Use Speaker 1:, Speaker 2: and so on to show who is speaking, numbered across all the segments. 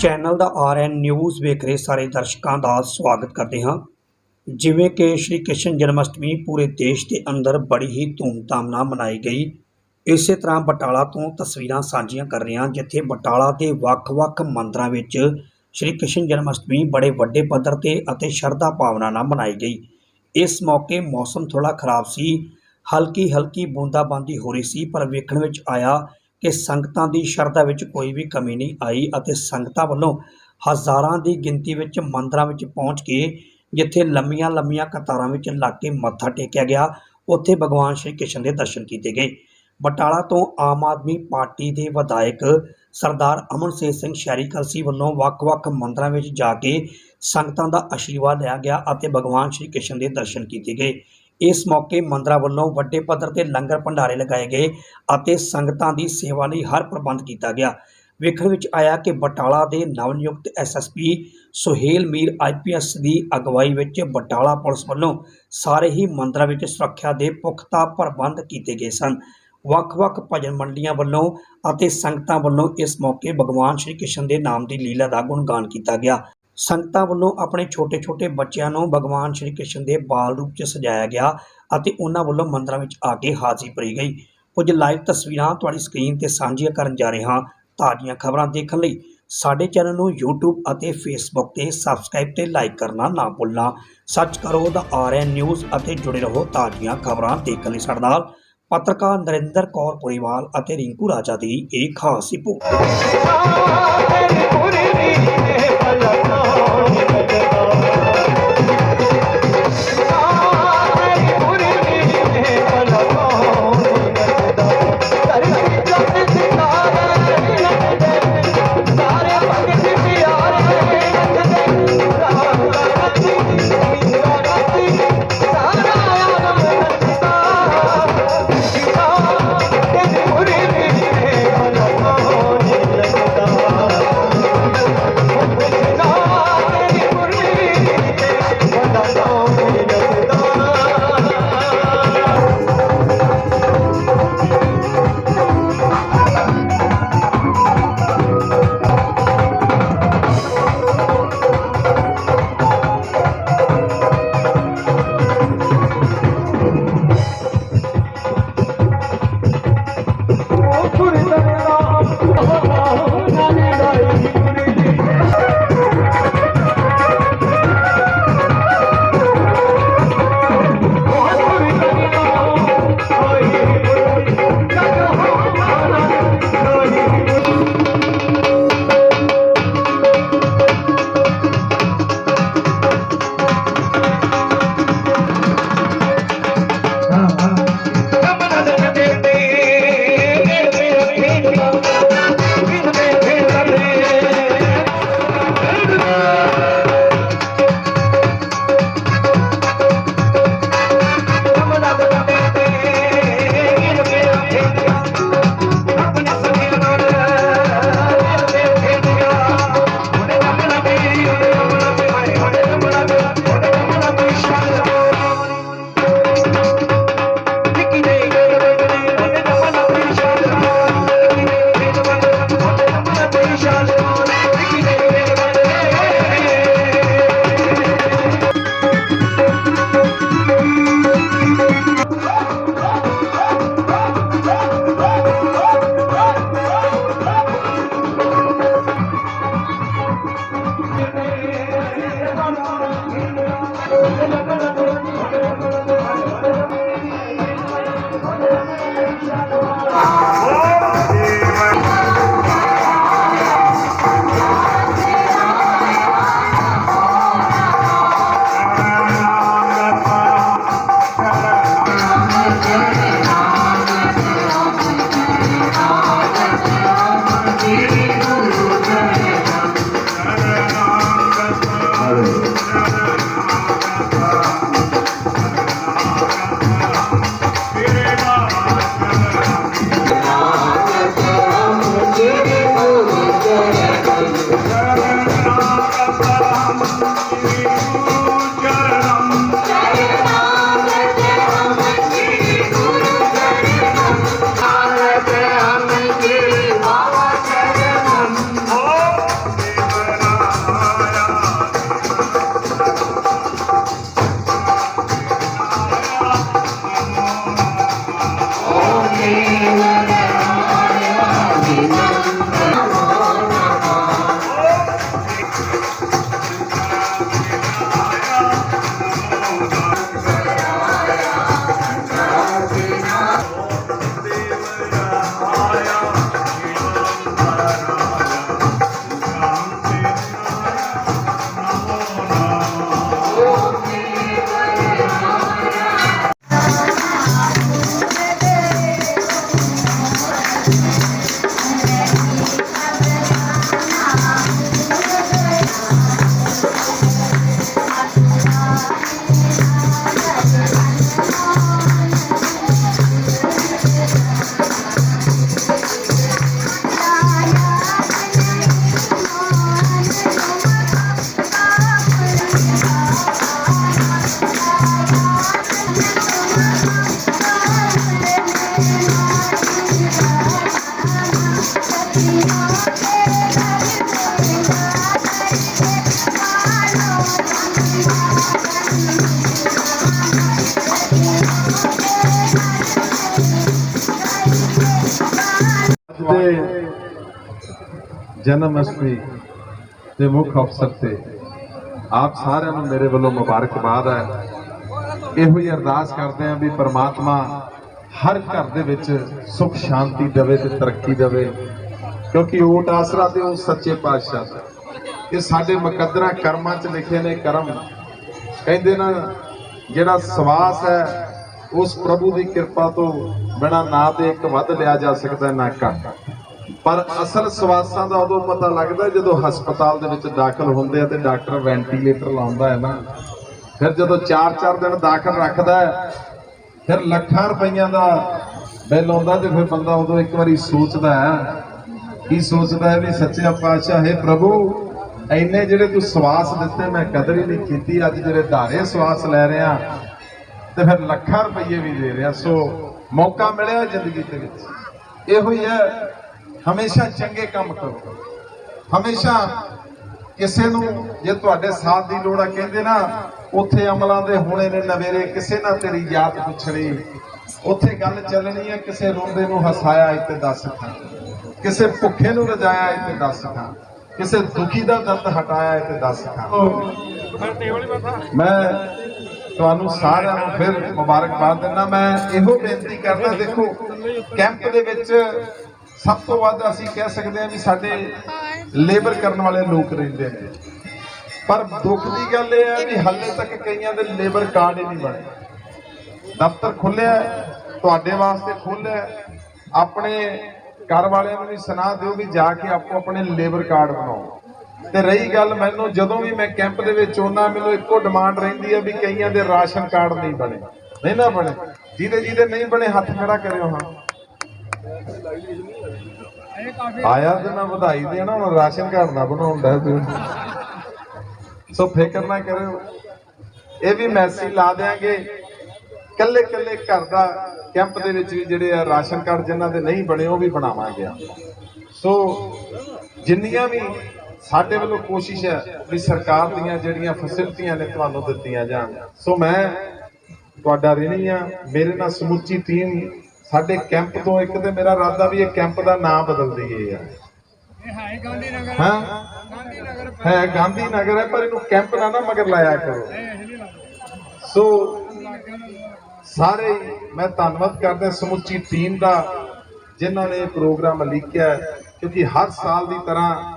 Speaker 1: Channel ਦਾ RN news ਵੇਖ ਰਹੇ ਸਾਰੇ ਦਰਸ਼ਕਾਂ ਦਾ ਸਵਾਗਤ ਕਰਦੇ ਹਾਂ। ਜਿਵੇਂ ਕਿ ਸ਼੍ਰੀ ਕ੍ਰਿਸ਼ਨ ਜਨਮ ਅਸ਼ਟਮੀ ਪੂਰੇ ਦੇਸ਼ ਦੇ ਅੰਦਰ ਬੜੀ ਹੀ ਧੂਮਧਾਮ ਨਾਲ ਮਨਾਈ ਗਈ। ਇਸੇ ਤਰ੍ਹਾਂ ਬਟਾਲਾ ਤੋਂ ਤਸਵੀਰਾਂ ਸਾਂਝੀਆਂ ਕਰ ਰਹੇ ਹਾਂ, ਜਿੱਥੇ ਬਟਾਲਾ ਦੇ ਵੱਖ-ਵੱਖ ਮੰਦਰਾਂ ਵਿੱਚ ਸ਼੍ਰੀ ਕ੍ਰਿਸ਼ਨ ਜਨਮ ਅਸ਼ਟਮੀ ਬੜੇ ਵੱਡੇ ਪੱਧਰ ਤੇ ਅਤੇ ਸ਼ਰਧਾ ਭਾਵਨਾ ਨਾਲ ਮਨਾਈ ਗਈ। ਇਸ ਮੌਕੇ ਮੌਸਮ ਥੋੜਾ ਖਰਾਬ ਸੀ ਹਲਕੀ ਹਲਕੀ ਬੂੰਦਾਬਾਂਦੀ ਹੋ ਰਹੀ ਸੀ, ਪਰ ਵੇਖਣ ਵਿੱਚ ਆਇਆ ਕਿ ਸੰਗਤਾਂ ਦੀ ਸ਼ਰਧਾ ਵਿੱਚ ਕੋਈ ਵੀ ਕਮੀ ਨਹੀਂ ਆਈ ਅਤੇ ਸੰਗਤਾਂ ਵੱਲੋਂ ਹਜ਼ਾਰਾਂ ਦੀ ਗਿਣਤੀ ਵਿੱਚ ਮੰਦਰਾਂ ਵਿੱਚ ਪਹੁੰਚ ਕੇ ਜਿੱਥੇ ਲੰਮੀਆਂ ਲੰਮੀਆਂ ਕਤਾਰਾਂ ਵਿੱਚ ਲੱਗ ਕੇ ਮੱਥਾ ਟੇਕਿਆ ਗਿਆ, ਉੱਥੇ ਭਗਵਾਨ ਸ਼੍ਰੀ ਕ੍ਰਿਸ਼ਨ ਦੇ ਦਰਸ਼ਨ ਕੀਤੇ ਗਏ। ਬਟਾਲਾ ਤੋਂ ਆਮ ਆਦਮੀ ਪਾਰਟੀ ਦੇ ਵਿਧਾਇਕ ਸਰਦਾਰ ਅਮਨਸੇਤ ਸਿੰਘ ਸ਼ਹਿਰੀ ਕਲਸੀ ਵੱਲੋਂ ਵੱਖ-ਵੱਖ ਮੰਦਰਾਂ ਵਿੱਚ ਜਾ ਕੇ ਸੰਗਤਾਂ ਦਾ ਆਸ਼ੀਰਵਾਦ ਲਿਆ ਗਿਆ ਅਤੇ ਭਗਵਾਨ ਸ਼੍ਰੀ ਕ੍ਰਿਸ਼ਨ ਦੇ ਦਰਸ਼ਨ ਕੀਤੇ ਗਏ। ਇਸ ਮੌਕੇ ਮੰਦਰਾਂ ਵੱਲੋਂ ਵੱਡੇ ਪੱਧਰ ਤੇ ਲੰਗਰ ਭੰਡਾਰੇ ਲਗਾਏ ਗਏ ਅਤੇ ਸੰਗਤਾਂ ਦੀ ਸੇਵਾ ਲਈ ਹਰ ਪ੍ਰਬੰਧ ਕੀਤਾ ਗਿਆ। ਵੇਖਣ ਵਿੱਚ ਆਇਆ ਕਿ ਬਟਾਲਾ ਦੇ ਨਵਨਿਯੁਕਤ ਐਸਐਸਪੀ ਸੁਹੇਲ ਮੀਰ ਆਈਪੀਐਸ ਦੀ ਅਗਵਾਈ ਵਿੱਚ ਬਟਾਲਾ ਪੁਲਿਸ ਵੱਲੋਂ ਸਾਰੇ ਹੀ ਮੰਦਰਾਂ ਵਿੱਚ ਸੁਰੱਖਿਆ ਦੇ ਪੁਖਤਾ ਪ੍ਰਬੰਧ ਕੀਤੇ ਗਏ ਸਨ। ਵੱਖ-ਵੱਖ ਭਜਨ ਮੰਡਲੀਆਂ ਵੱਲੋਂ ਅਤੇ ਸੰਗਤਾਂ ਵੱਲੋਂ ਇਸ ਮੌਕੇ ਭਗਵਾਨ ਸ਼੍ਰੀ ਕ੍ਰਿਸ਼ਨ ਦੇ ਨਾਮ ਦੀ ਲੀਲਾ ਦਾ ਗੁਣਗਾਨ ਕੀਤਾ ਗਿਆ। ਸੰਗਤਾਂ ਵੱਲੋਂ ਆਪਣੇ ਛੋਟੇ-ਛੋਟੇ ਬੱਚਿਆਂ ਨੂੰ ਭਗਵਾਨ ਸ਼੍ਰੀ ਕ੍ਰਿਸ਼ਨ ਦੇ ਬਾਲ ਰੂਪ 'ਚ ਸਜਾਇਆ ਗਿਆ ਅਤੇ ਉਹਨਾਂ ਵੱਲੋਂ ਮੰਦਰਾਂ ਵਿੱਚ ਆ ਕੇ ਹਾਜ਼ਰੀ ਭਰੀ ਗਈ। ਕੁਝ ਲਾਈਵ ਤਸਵੀਰਾਂ ਤੁਹਾਡੀ ਸਕਰੀਨ ਤੇ ਸਾਂਝੀਆਂ ਕਰਨ ਜਾ ਰਹੇ ਹਾਂ। ਤਾਜ਼ੀਆਂ ਖਬਰਾਂ ਦੇਖਣ ਲਈ ਸਾਡੇ ਚੈਨਲ ਨੂੰ YouTube ਅਤੇ Facebook ਤੇ ਸਬਸਕ੍ਰਾਈਬ ਤੇ ਲਾਈਕ ਕਰਨਾ ਨਾ ਭੁੱਲਣਾ। ਸਰਚ ਕਰੋ ਦਾ ਆਰਐਨ ਨਿਊਜ਼ ਅਤੇ ਜੁੜੇ ਰਹੋ ਤਾਜ਼ੀਆਂ ਖਬਰਾਂ ਦੇਖਣ ਲਈ ਸਾਡੇ ਨਾਲ। ਪੱਤਰਕਾਰ ਨਰਿੰਦਰ ਕੌਰ ਪੁਰੀਵਾਲ ਅਤੇ ਰਿੰਕੂ ਰਾਜਾ ਦੀ ਇਹ ਖਾਸ ਰਿਪੋਰਟ।
Speaker 2: ਜਨਮ ਅਸ਼ਟਮੀ ਦੇ ਮੁੱਖ ਅਵਸਰ ਤੇ ਆਪ ਸਾਰਿਆਂ ਨੂੰ ਮੇਰੇ ਵੱਲੋਂ ਮੁਬਾਰਕਬਾਦ ਹੈ। ਇਹੋ ਹੀ ਅਰਦਾਸ ਕਰਦੇ ਹਾਂ ਵੀ ਪ੍ਰਮਾਤਮਾ ਹਰ ਘਰ ਦੇ ਵਿੱਚ ਸੁਖ, ਸ਼ਾਂਤੀ ਦੇਵੇ ਤੇ ਤਰੱਕੀ ਦੇਵੇ, ਕਿਉਂਕਿ ਓਟ ਆਸਰਾ ਤੇ ਉਹ ਸੱਚੇ ਪਾਤਸ਼ਾਹ ਦਾ ਇਹ ਸਾਡੇ ਮੁਕੱਦਰਾਂ ਕਰਮਾਂ 'ਚ ਲਿਖੇ ਨੇ ਕਰਮ। ਕਹਿੰਦੇ ਨਾ, ਜਿਹੜਾ ਸਵਾਸ ਹੈ ਉਸ ਪ੍ਰਭੂ ਦੀ ਕਿਰਪਾ ਤੋਂ ਬਿਨਾ ਨਾ ਤੇ ਇੱਕ ਵੱਧ ਲਿਆ ਜਾ ਸਕਦਾ ਨਾ ਘੱਟ ਪਰ ਅਸਲ ਸਵਾਸਾਂ ਦਾ ਉਦੋਂ ਪਤਾ ਲੱਗਦਾ ਜਦੋਂ ਹਸਪਤਾਲ ਦੇ ਵਿੱਚ ਦਾਖਲ ਹੁੰਦੇ ਆ ਤੇ ਡਾਕਟਰ ਵੈਂਟੀਲੇਟਰ ਲਾਉਂਦਾ ਹੈ ਨਾ। ਫਿਰ ਜਦੋਂ 4-4 ਦਿਨ ਦਾਖਲ ਰੱਖਦਾ ਫਿਰ ਲੱਖਾਂ ਰੁਪਈਆਂ ਦਾ ਬਿੱਲ ਆਉਂਦਾ ਤੇ ਫਿਰ ਬੰਦਾ ਉਦੋਂ ਇੱਕ ਵਾਰੀ ਸੋਚਦਾ ਹੈ, ਕੀ ਸੋਚਦਾ ਹੈ ਵੀ ਸੱਚੇ ਪਾਤਸ਼ਾਹ, ਹੈ ਪ੍ਰਭੂ ਐਨੇ ਜਿਹੜੇ ਤੂੰ ਸਵਾਸ ਦਿੱਤੇ ਮੈਂ ਕਦਰ ਹੀ ਨਹੀਂ ਕੀਤੀ, ਅੱਜ ਜਿਹੜੇ ਧਾਰੇ ਸਵਾਸ ਲੈ ਰਿਹਾ ਤੇ ਫਿਰ ਲੱਖਾਂ ਰੁਪਏ ਵੀ ਦੇ ਰਿਹਾ। ਸੋ ਮੌਕਾ ਮਿਲਿਆ ਜ਼ਿੰਦਗੀ ਦੇ ਵਿੱਚ। ਇਹੋ ਹੀ ਹੈ ਹਮੇਸ਼ਾ ਚੰਗੇ ਕੰਮ ਕਰੋ। ਹਮੇਸ਼ਾ ਕਿਸੇ ਨੂੰ ਜੇ ਤੁਹਾਡੇ ਸਾਥ ਦੀ ਲੋੜ ਆ ਕਹਿੰਦੇ ਨਾ ਉੱਥੇ ਅਮਲਾਂ ਦੇ ਹੋਣੇ ਨੇ ਨਵੇਰੇ ਕਿਸੇ ਨਾ ਤੇਰੀ ਯਾਦ ਪੁੱਛਣੀ। ਉੱਥੇ ਗੱਲ ਚੱਲਣੀ ਹੈ ਕਿਸੇ ਰੋਂਦੇ ਨੂੰ ਹਸਾਇਆ ਇੱਥੇ ਦੱਸ ਖਾਂ। ਕਿਸੇ ਭੁੱਖੇ ਨੂੰ ਰਜਾਇਆ ਇੱਥੇ ਦੱਸ ਖਾਂ। ਕਿਸੇ ਦੁਖੀ ਦਾ ਦਰਦ ਹਟਾਇਆ ਇੱਥੇ ਦੱਸ ਖਾਂ। ਮੈਂ ਤੁਹਾਨੂੰ ਸਾਰਿਆਂ ਨੂੰ ਫਿਰ ਮੁਬਾਰਕਬਾਦ ਦਿੰਦਾ ਮੈਂ ਇਹੋ ਬੇਨਤੀ ਕਰਦਾ, ਦੇਖੋ, ਕੈਂਪ ਦੇ ਵਿੱਚ ਸਭ ਤੋਂ ਵੱਧ ਅਸੀਂ ਕਹਿ ਸਕਦੇ ਹਾਂ ਵੀ ਸਾਡੇ ਲੇਬਰ ਕਰਨ ਵਾਲੇ ਲੋਕ ਰਹਿੰਦੇ ਨੇ। ਪਰ ਦੁੱਖ ਦੀ ਗੱਲ ਇਹ ਹੈ ਵੀ ਹਾਲੇ ਤੱਕ ਕਈਆਂ ਦੇ ਲੇਬਰ ਕਾਰਡ ਹੀ ਨਹੀਂ ਬਣੇ। ਦਫ਼ਤਰ ਖੁੱਲਿਆ ਤੁਹਾਡੇ ਵਾਸਤੇ ਖੁੱਲਿਆ ਆਪਣੇ ਘਰ ਵਾਲਿਆਂ ਨੂੰ ਵੀ ਸੁਣਾ ਦਿਓ ਵੀ ਜਾ ਕੇ ਆਪੋ ਆਪਣੇ ਲੇਬਰ ਕਾਰਡ ਬਣਾਓ। ਤੇ ਰਹੀ ਗੱਲ ਮੈਨੂੰ, ਜਦੋਂ ਵੀ ਮੈਂ ਕੈਂਪ ਦੇ ਵਿੱਚ ਆਉਣਾ ਮੈਨੂੰ ਇੱਕੋ ਡਿਮਾਂਡ ਰਹਿੰਦੀ ਹੈ ਵੀ ਕਈਆਂ ਦੇ ਰਾਸ਼ਨ ਕਾਰਡ ਨਹੀਂ ਬਣੇ। ਨਹੀਂ ਨਾ ਬਣੇ। ਜਿਹਦੇ ਜਿਹਦੇ ਨਹੀਂ ਬਣੇ, ਹੱਥ ਖੜਾ ਕਰਿਓ ਹਾਂ। ਆਇਆ ਤੇ ਮੈਂ ਵਧਾਈ ਦੇਣਾ ਹੁਣ ਰਾਸ਼ਨ ਕਾਰਡ ਨਾ ਬਣਾਉਂਦਾ ਤੂੰ ਸੋ ਫਿਕਰ ਨਾ ਕਰਿਓ। ਇਹ ਵੀ ਮੈਸੇਜ ਲਾ ਦੇਾਂਗੇ ਕੱਲੇ ਕੱਲੇ ਘਰ ਦਾ ਕੈਂਪ ਦੇ ਵਿੱਚ ਵੀ ਜਿਹੜੇ ਆ ਰਾਸ਼ਨ ਕਾਰਡ ਜਿਨ੍ਹਾਂ ਦੇ ਨਹੀਂ ਬਣੇ, ਉਹ ਵੀ ਬਣਾਵਾਂਗੇ ਸੋ ਜਿੰਨੀਆਂ ਵੀ ਸਾਡੇ ਵੱਲੋਂ ਕੋਸ਼ਿਸ਼ ਹੈ ਵੀ ਸਰਕਾਰ ਦੀਆਂ ਜਿਹੜੀਆਂ ਫੈਸਿਲਿਟੀਆਂ ਨੇ ਤੁਹਾਨੂੰ ਦਿੱਤੀਆਂ ਜਾਣ। ਸੋ ਮੈਂ ਤੁਹਾਡਾ ਰਿਣੀ ਆ ਮੇਰੇ ਨਾਲ ਸਮੁੱਚੀ ਟੀਮ ਸਾਡੇ ਕੈਂਪ ਤੋਂ ਇੱਕ ਤੇ ਮੇਰਾ ਇਰਾਦਾ ਵੀ ਇਹ ਕੈਂਪ ਦਾ ਨਾਮ ਬਦਲ ਦਈਏ ਯਾਰ
Speaker 3: ਇਹ ਹੈ ਗਾਂਧੀ ਨਗਰ
Speaker 2: ਹਾਂ?
Speaker 3: ਗਾਂਧੀ ਨਗਰ
Speaker 2: ਹੈ ਗਾਂਧੀ ਨਗਰ ਹੈ ਪਰ ਇਹਨੂੰ ਕੈਂਪ ਨਾ ਨਾ ਮਗਰ ਲਾਇਆ ਕਰੋ। ਸੋ ਸਾਰੇ ਮੈਂ ਧੰਨਵਾਦ ਕਰਦਾ ਸਮੁੱਚੀ ਟੀਮ ਦਾ ਜਿਨ੍ਹਾਂ ਨੇ ਇਹ ਪ੍ਰੋਗਰਾਮ ਲਿਖਿਆ ਕਿਉਂਕਿ ਹਰ ਸਾਲ ਦੀ ਤਰ੍ਹਾਂ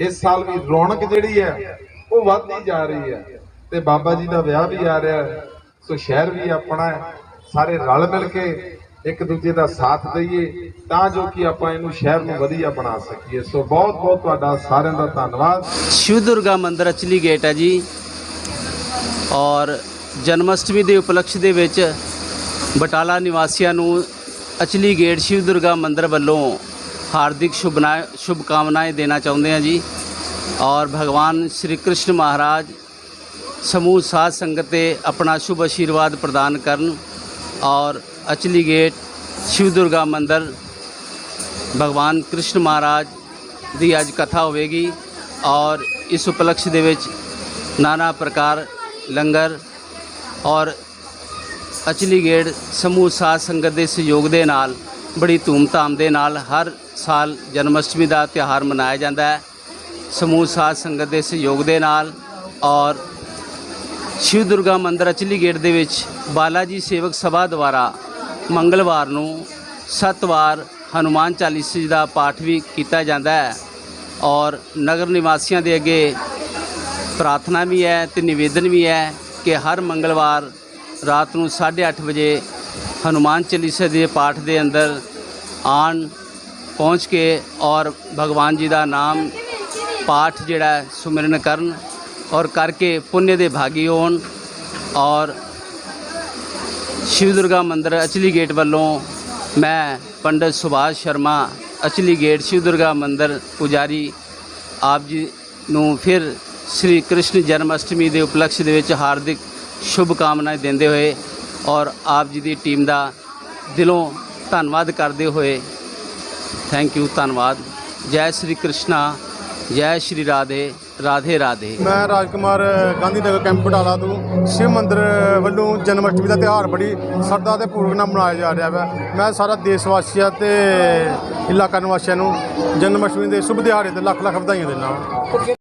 Speaker 2: ਇਸ ਸਾਲ ਵੀ ਰੌਣਕ ਜਿਹੜੀ ਹੈ, ਉਹ ਵੱਧਦੀ ਜਾ ਰਹੀ ਹੈ। ਤੇ ਬਾਬਾ ਜੀ ਦਾ ਵਿਆਹ ਵੀ ਆ ਰਿਹਾ ਹੈ, ਸੋ ਸ਼ਹਿਰ ਵੀ ਆਪਣਾ ਹੈ। ਸਾਰੇ ਰਲ ਮਿਲ ਕੇ ਇੱਕ ਦੂਜੇ ਦਾ ਸਾਥ ਦਈਏ, ਤਾਂ ਜੋ ਕਿ ਆਪਾਂ ਇਹਨੂੰ ਸ਼ਹਿਰ ਨੂੰ ਵਧੀਆ ਬਣਾ ਸਕੀਏ। ਸੋ ਬਹੁਤ ਬਹੁਤ ਤੁਹਾਡਾ ਸਾਰਿਆਂ ਦਾ ਧੰਨਵਾਦ।
Speaker 4: ਸ਼ਿਵ ਦੁਰਗਾ ਮੰਦਰ ਅਚਲੀ ਗੇਟ ਹੈ ਜੀ। ਔਰ ਜਨਮ ਅਸ਼ਟਮੀ ਦੇ ਉਪਲਕਸ਼ ਦੇ ਵਿੱਚ ਬਟਾਲਾ ਨਿਵਾਸੀਆਂ ਨੂੰ ਅਚਲੀ ਗੇਟ ਸ਼ਿਵ ਦੁਰਗਾ ਮੰਦਰ ਵੱਲੋਂ ਹਾਰਦਿਕ ਸ਼ੁਭਨਾ ਸ਼ੁਭਕਾਮਨਾएं ਦੇਣਾ ਚਾਹੁੰਦੇ ਹਾਂ ਜੀ ਔਰ ਭਗਵਾਨ ਸ਼੍ਰੀ ਕ੍ਰਿਸ਼ਨ ਮਹਾਰਾਜ ਸਮੂਹ ਸਾਧ ਸੰਗਤ ਤੇ ਆਪਣਾ ਸ਼ੁਭ ਆਸ਼ੀਰਵਾਦ ਪ੍ਰਦਾਨ ਕਰਨ ਔਰ ਅਚਲੀ ਗੇਟ ਸ਼ਿਵ ਦੁਰਗਾ ਮੰਦਿਰ ਭਗਵਾਨ ਕ੍ਰਿਸ਼ਨ ਮਹਾਰਾਜ ਦੀ ਅੱਜ ਕਥਾ ਹੋਵੇਗੀ ਔਰ ਇਸ ਉਪਲਕਸ਼ ਦੇ ਵਿੱਚ ਨਾਨਾ ਪ੍ਰਕਾਰ ਲੰਗਰ ਔਰ ਅਚਲੀ ਗੇੜ ਸਮੂਹ ਸਾਧ ਸੰਗਤ ਦੇ ਸਹਿਯੋਗ ਦੇ ਨਾਲ ਬੜੀ ਧੂਮਧਾਮ ਦੇ ਨਾਲ ਹਰ ਸਾਲ ਜਨਮਸ਼ਟਮੀ ਦਾ ਤਿਉਹਾਰ ਮਨਾਇਆ ਜਾਂਦਾ ਹੈ। ਸਮੂਹ ਸਾਧ ਸੰਗਤ ਦੇ ਸਹਿਯੋਗ ਦੇ ਨਾਲ ਔਰ ਸ਼ਿਵ ਦੁਰਗਾ ਮੰਦਿਰ ਅਚਲੀ ਗੇਟ ਦੇ ਵਿੱਚ ਬਾਲਾ ਜੀ ਸੇਵਕ ਸਭਾ ਦੁਆਰਾ ਮੰਗਲਵਾਰ ਨੂੰ ਸੱਤ ਵਾਰ ਹਨੂਮਾਨ ਜੀ ਦਾ ਪਾਠ ਵੀ ਕੀਤਾ ਜਾਂਦਾ ਹੈ ਔਰ ਨਗਰ ਨਿਵਾਸੀਆਂ ਦੇ ਅੱਗੇ ਪ੍ਰਾਰਥਨਾ ਵੀ ਹੈ ਤੇ ਨਿਵੇਦਨ ਵੀ ਹੈ ਕਿ ਹਰ ਮੰਗਲਵਾਰ ਰਾਤ ਨੂੰ 8:30 ਵਜੇ ਹਨੂਮਾਨ ਚਾਲੀਸਾ ਦੇ ਪਾਠ ਦੇ ਅੰਦਰ ਆਣ ਪਹੁੰਚ ਕੇ ਔਰ ਭਗਵਾਨ ਜੀ ਦਾ ਨਾਮ ਪਾਠ ਜਿਹੜਾ ਹੈ ਸੁਮਰਨ ਕਰਨ ਔਰ ਕਰਕੇ ਪੁੰਨ ਦੇ ਭਾਗੀ ਹੋਣ ਔਰ ਸ਼ਿਵ ਦੁਰਗਾ ਮੰਦਿਰ ਅਚਲੀ ਗੇਟ ਵੱਲੋਂ ਮੈਂ ਪੰਡਤ ਸੁਭਾਸ਼ ਸ਼ਰਮਾ ਅਚਲੀ ਗੇਟ ਸ਼ਿਵ ਦੁਰਗਾ ਮੰਦਿਰ ਪੁਜਾਰੀ ਆਪ ਜੀ ਨੂੰ ਫਿਰ ਸ੍ਰੀ ਕ੍ਰਿਸ਼ਨ ਜਨਮ ਅਸ਼ਟਮੀ ਦੇ ਉਪਲਕਸ਼ ਦੇ ਵਿੱਚ ਹਾਰਦਿਕ ਸ਼ੁਭ ਕਾਮਨਾਵਾਂ ਦਿੰਦੇ ਹੋਏ ਔਰ ਆਪ ਜੀ ਦੀ ਟੀਮ ਦਾ ਦਿਲੋਂ ਧੰਨਵਾਦ ਕਰਦੇ ਹੋਏ ਥੈਂਕ ਯੂ ਧੰਨਵਾਦ। ਜੈ ਸ੍ਰੀ ਕ੍ਰਿਸ਼ਨਾ, ਜੈ ਸ਼੍ਰੀ ਰਾਧੇ ਰਾਧੇ ਰਾਧੇ।
Speaker 5: ਮੈਂ ਰਾਜਕੁਮਾਰ ਗਾਂਧੀ ਨਗਰ ਕੈਂਪ ਬਟਾਲਾ ਤੋਂ ਸ਼ਿਵ ਮੰਦਿਰ ਵੱਲੋਂ ਜਨਮ ਅਸ਼ਟਮੀ ਦਾ ਤਿਉਹਾਰ ਬੜੀ ਸਰਦਾ ਤੇ ਪੂਰਵਕ ਨਾਲ ਮਨਾਇਆ ਜਾ ਰਿਹਾ ਹੈ ਮੈਂ ਸਾਰਾ ਦੇਸ਼ ਵਾਸੀਆਂ ਤੇ ਇਲਾਕਾ ਨਿਵਾਸੀਆਂ ਨੂੰ ਜਨਮ ਅਸ਼ਟਮੀ ਦੇ ਸ਼ੁਭ ਦਿਹਾੜੇ ਤੇ ਲੱਖ ਲੱਖ ਵਧਾਈਆਂ ਦਿੰਦਾ ਹਾਂ